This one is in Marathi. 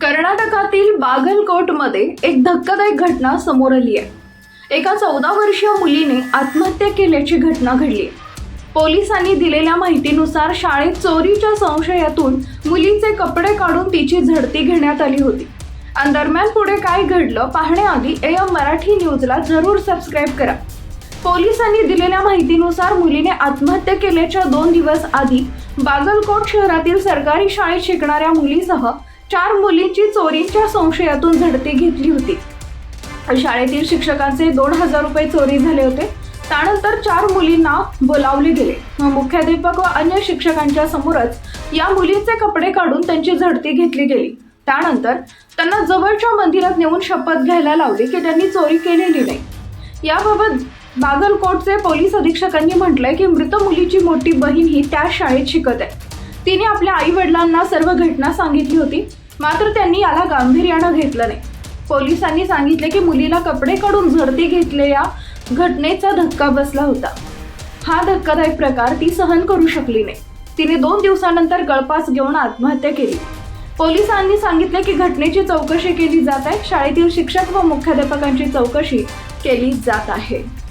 कर्नाटकातील बागलकोटमध्ये एक धक्कादायक घटना समोर आली आहे. एका चौदा वर्षीय मुलीने आत्महत्या केल्याची घटना घडली पोलिसांनी दिलेल्या माहितीनुसार शाळेत चोरीच्या संशयातून मुलीचे कपडे काढून तिची झडती घेण्यात आली होती. आणि दरम्यान पुढे काय घडलं पाहण्याआधी एम मराठी न्यूजला जरूर सबस्क्राईब करा. पोलिसांनी दिलेल्या माहितीनुसार मुलीने आत्महत्या केल्याच्या दोन दिवस आधी बागलकोट शहरातील सरकारी शाळेत शिकणाऱ्या मुलीसह चार मुलींची चोरीच्या संशयातून झडती घेतली होती. शाळेतील शिक्षकांचे दोन हजार रुपये चोरी झाले होते. त्यानंतर चार मुलींना बोलावले गेले. मुख्याध्यापक व अन्य शिक्षकांच्या समोरच या मुलींचे कपडे काढून त्यांची झडती घेतली गेली. त्यानंतर त्यांना जवळच्या मंदिरात नेऊन शपथ घ्यायला लावली की त्यांनी चोरी केलेली नाही. याबाबत बागलकोटचे पोलीस अधीक्षकांनी म्हटलंय की मृत मुलीची मोठी बहीण ही त्या शाळेत शिकत आहे. तिने आपल्या आई वडिलांना सर्व घटना सांगितली होती. मात्र त्यांनी याला गांभीर्यानं घेतलं नाही. पोलिसांनी सांगितले की मुलीला कपडे काढून झडती घेतलेल्या घटनेचा धक्का बसला होता. हा धक्कादायक प्रकार ती सहन करू शकली नाही. तिने दोन दिवसानंतर गळपास घेऊन आत्महत्या केली. पोलिसांनी सांगितले की घटनेची चौकशी केली जात आहे. शाळेतील शिक्षक व मुख्याध्यापकांची चौकशी केली जात आहे.